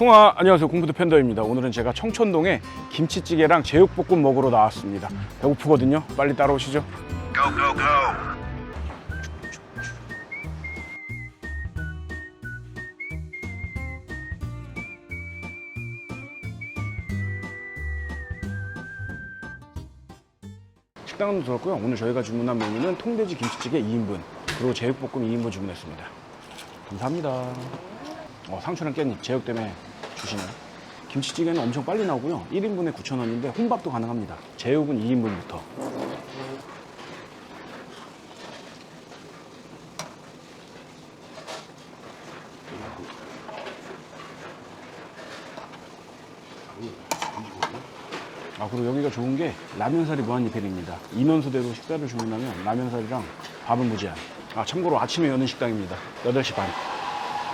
쿵아 안녕하세요. 공부도 팬더입니다. 오늘은 제가 청천동에 김치찌개랑 제육볶음 먹으러 나왔습니다. 배고프거든요. 빨리 따라오시죠. Go, go, go. 식당은 들었고요. 오늘 저희가 주문한 메뉴는 통돼지 김치찌개 2인분 그리고 제육볶음 2인분 주문했습니다. 감사합니다. 어, 상추랑 깻잎 제육 때문에 주시네요? 김치찌개는 엄청 빨리 나오고요. 1인분에 9,000원인데 혼밥도 가능합니다. 제육은 2인분부터. 아 그리고 여기가 좋은 게 라면사리 무한리필입니다. 인원수대로 식사를 주문하면 라면사리랑 밥은 무제한. 아 참고로 아침에 여는 식당입니다. 8시 반.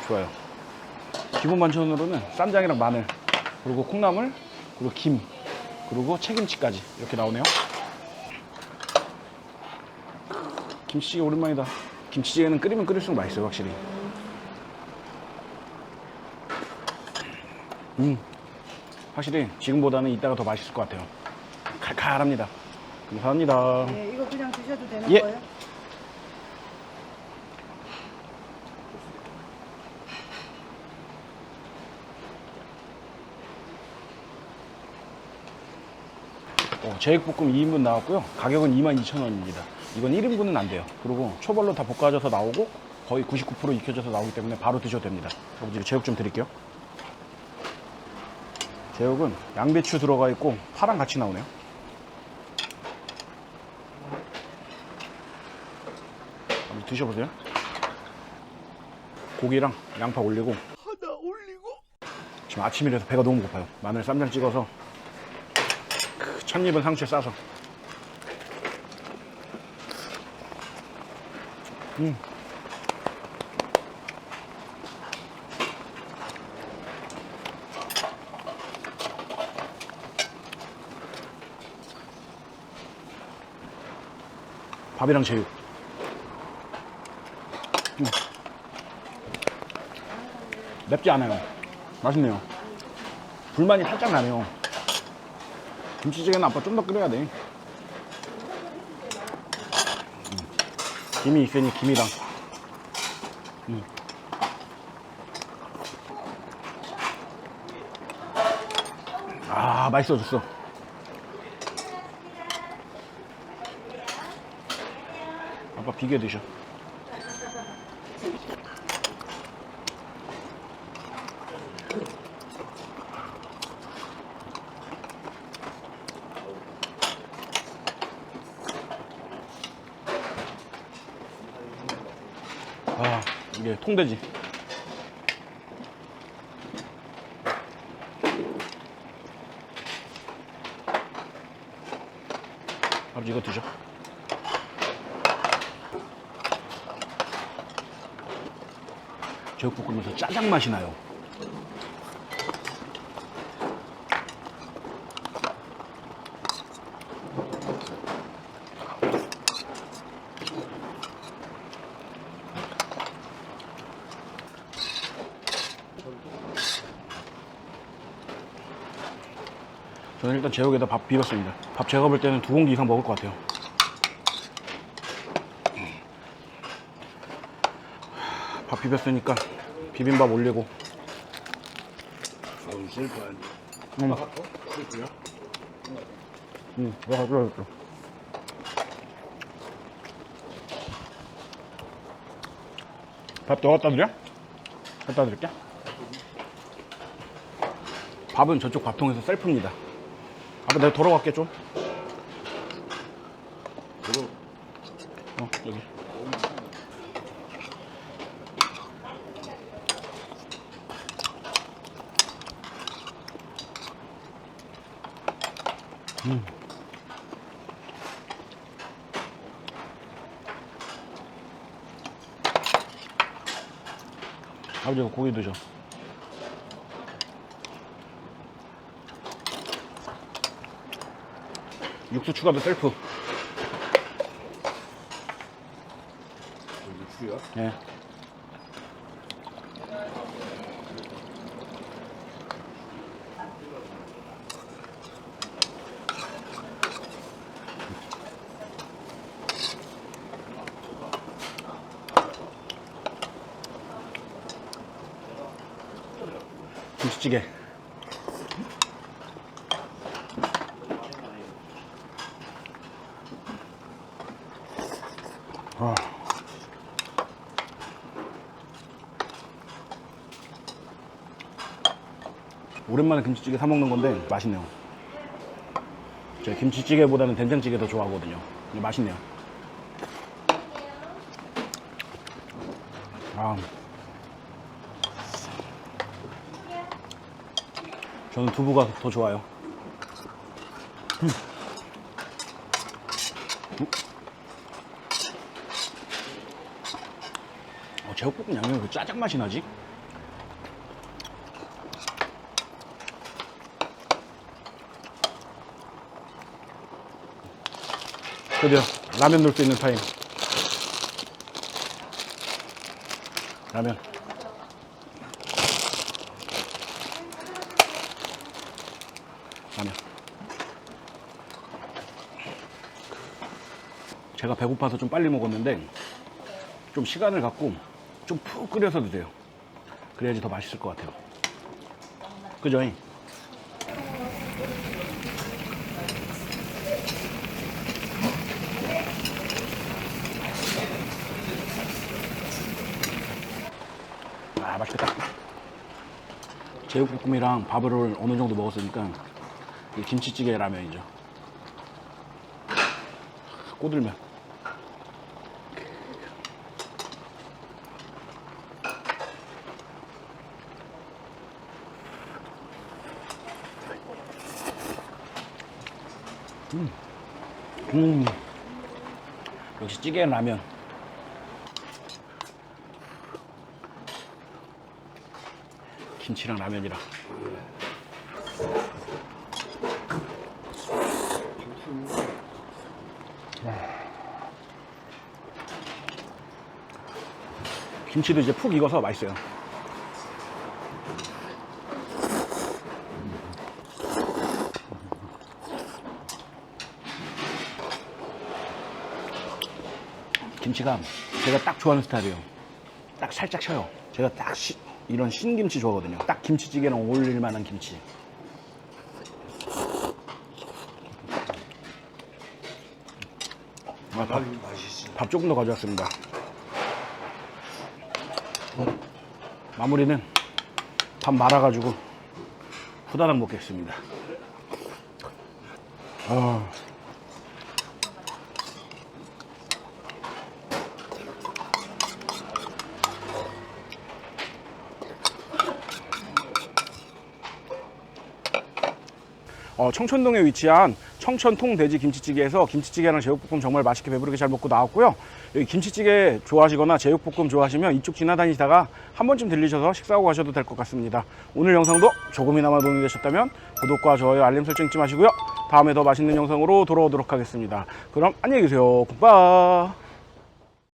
좋아요 기본 반찬으로는 쌈장이랑 마늘 그리고 콩나물 그리고 김 그리고 채김치까지 이렇게 나오네요 김치찌개 오랜만이다 김치찌개는 끓이면 끓일수록 맛있어요 확실히 음 확실히 지금보다는 이따가 더 맛있을 것 같아요. 칼칼합니다. 감사합니다. 네, 이거 그냥 드셔도 되는 예. 거예요? 어, 제육볶음 2인분 나왔고요. 가격은 22,000원입니다. 이건 1인분은 안 돼요. 그리고 초벌로 다 볶아져서 나오고 거의 99% 익혀져서 나오기 때문에 바로 드셔도 됩니다. 아버지 제육 좀 드릴게요. 제육은 양배추 들어가 있고 파랑 같이 나오네요. 한번 드셔보세요. 고기랑 양파 올리고 하나 올리고. 지금 아침이라서 배가 너무 고파요. 마늘 쌈장 찍어서 그 첫입은 상추에 싸서. 음. 밥이랑 제육. 음. 맵지 않아요. 맛있네요. 불만이 살짝 나네요. 김치찌개는 아빠 좀 더 끓여야 돼. 음. 김이 있으니 김이랑. 음. 아, 맛있어졌어. 아빠 비계 드셔. 아, 이게 통돼지. 아버지 이거 드셔. 제육볶음에서 짜장 맛이 나요. 저는 일단 제육에다 밥 비볐습니다. 밥 제가 볼 때는 두 공기 이상 먹을 것 같아요. 밥 비볐으니까 비빔밥 올리고. 셀프 아니야. 응, 어? 응, 내가 가져야겠다. 밥더 갖다 드려? 갖다 드릴게. 밥은 저쪽 밥통에서 셀프입니다. 아빠 내가 돌아갈게 좀. 어, 여기. 음. 아버지 고기 드셔. 육수 추가하면 셀프. 육수야? 예. 김치찌개. 아. 오랜만에 김치찌개 사 먹는 건데 맛있네요. 제가 김치찌개보다는 된장찌개 더 좋아하거든요. 근데 맛있네요. 아. 저는 두부가 더 좋아요. 음. 음. 어, 제육볶음 양념이 그 짜장 맛이 나지? 드디어 라면 넣을 수 있는 타임. 라면. 라면. 제가 배고파서 좀 빨리 먹었는데 좀 시간을 갖고 좀 푹 끓여서 드세요. 그래야지 더 맛있을 것 같아요. 그죠? 아 맛있겠다 제육볶음이랑 밥을 어느 정도 먹었으니까 이 김치찌개 라면이죠 꼬들면 음. 음. 역시 찌개는 라면 김치랑 라면이랑 김치도 이제 푹 익어서 맛있어요 김치가 제가 딱 좋아하는 스타일이에요. 딱 살짝 쳐요. 제가 딱 시- 이런 신김치 좋아하거든요. 딱 김치찌개랑 어울릴 만한 김치. 아, 밥, 맛있어. 밥 조금 더 가져왔습니다. 마무리는 밥 말아가지고 후다닥 먹겠습니다. 아. 어, 청천동에 위치한 청천통 돼지 김치찌개에서 김치찌개랑 제육볶음 정말 맛있게 배부르게 잘 먹고 나왔고요. 여기 김치찌개 좋아하시거나 제육볶음 좋아하시면 이쪽 지나다니시다가 한 번쯤 들리셔서 식사하고 가셔도 될 것 같습니다. 오늘 영상도 조금이나마 도움이 되셨다면 구독과 좋아요, 알림 설정 잊지 마시고요. 다음에 더 맛있는 영상으로 돌아오도록 하겠습니다. 그럼 안녕히 계세요. 굿바.